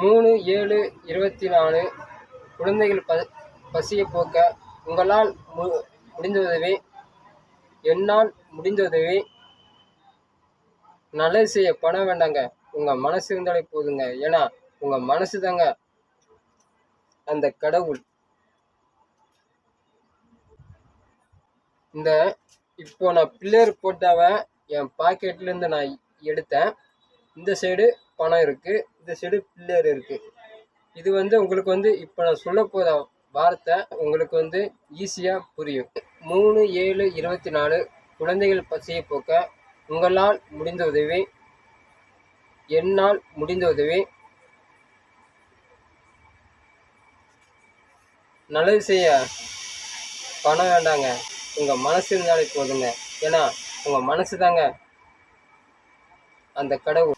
மூணு ஏழு இருபத்தி நாலு குழந்தைகள் ப பசியை போக்க உங்களால் மு முடிந்த உதவி என்னால் முடிந்த உதவி நல்லது செய்ய பணம் வேண்டாங்க. உங்கள் மனசு இருந்தாலே போதுங்க. ஏன்னா உங்கள் மனசு தாங்க அந்த கடவுள். இந்த இப்போ நான் பிள்ளையர் போட்டாவை என் பாக்கெட்லேருந்து நான் எடுத்தேன். இந்த சைடு பணம் இருக்குது இந்த சைடு பில்லர் இருக்குது இது வந்து உங்களுக்கு வந்து இப்போ நான் சொல்ல போகிற வார்த்தை உங்களுக்கு வந்து ஈஸியாக புரியும். மூணு ஏழு இருபத்தி நாலு குழந்தைகள் பசியை போக்க உங்களால் முடிந்த உதவி என்னால் முடிந்த உதவி நல்லது செய்ய பணம் வேண்டாங்க. உங்கள் மனசு இருந்தாலே போதுங்க. ஏன்னா உங்கள் மனசு தாங்க அந்த கடவுள்.